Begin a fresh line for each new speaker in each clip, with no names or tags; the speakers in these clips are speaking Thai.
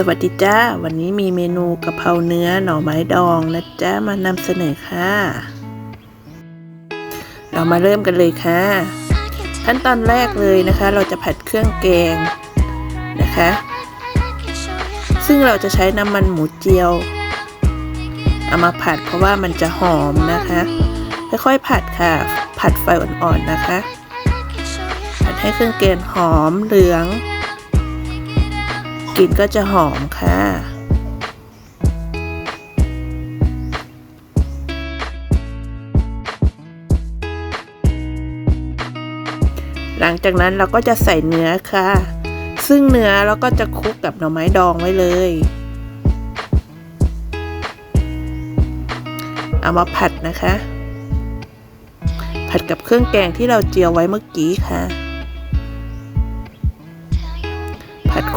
สวัสดีจ้า วันนี้มีเมนูกะเพราเนื้อหน่อไม้ดองนะจ้ามานำเสนอค่ะ เรามาเริ่มกันเลยค่ะ ขั้นตอนแรกเลยนะคะ เราจะผัดเครื่องแกงนะคะ ซึ่งเราจะใช้น้ำมันหมูเจียว เอามาผัดเพราะว่ามันจะหอมนะคะ ค่อยๆผัดค่ะ ผัดไฟอ่อนๆนะคะ ผัดให้เครื่องแกงหอมเหลือง กลิ่นก็จะหอมค่ะหลังจากนั้นเราก็จะใส่เนื้อค่ะ ซึ่งเนื้อเราก็จะคลุกกับหน่อไม้ดองไว้เลย เอามาผัดนะคะ ผัดกับเครื่องแกงที่เราเจียวไว้เมื่อกี้ค่ะ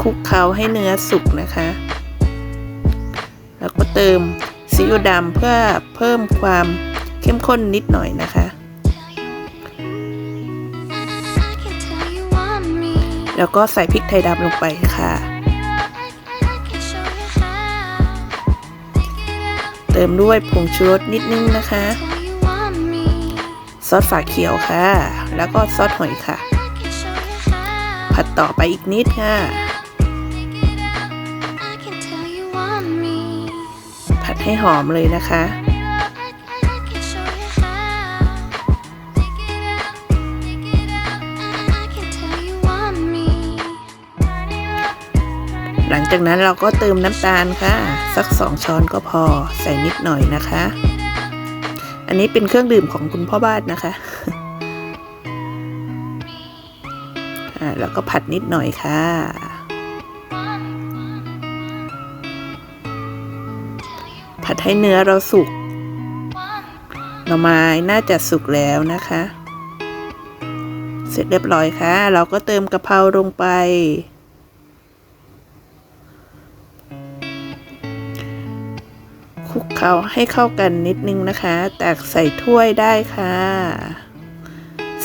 คลุกเคล้าให้เนื้อสุกนะคะ แล้วก็เติมซีอิ๊วดำเพื่อเพิ่มความเข้มข้นนิดหน่อยนะคะ แล้วก็ใส่พริกไทยดำลงไปค่ะ เติมด้วยผงชูรสนิดนึงนะคะ ซอสฝาเขียวค่ะ แล้วก็ซอสหอยค่ะ ผัดต่อไปอีกนิดค่ะ ให้หอมเลยนะคะ หลังจากนั้นเราก็เติมน้ำตาลค่ะ สักสองช้อนก็พอใส่นิดหน่อยนะคะ อันนี้เป็นเครื่องดื่มของคุณพ่อบ้านนะคะอ่าแล้วก็ผัดนิดหน่อยค่ะ ผัดให้เนื้อเราสุกหน่อไม้น่าจะสุกแล้วนะคะ เสร็จเรียบร้อยค่ะ เราก็เติมกะเพราลงไป คลุกเคล้าให้เข้ากันนิดนึงนะคะตักใส่ถ้วยได้ค่ะ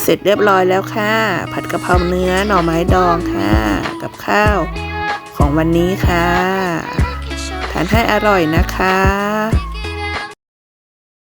เสร็จเรียบร้อยแล้วค่ะ ผัดกะเพราเนื้อหน่อไม้ดองค่ะ กับข้าวของวันนี้ค่ะ ให้อร่อยนะคะ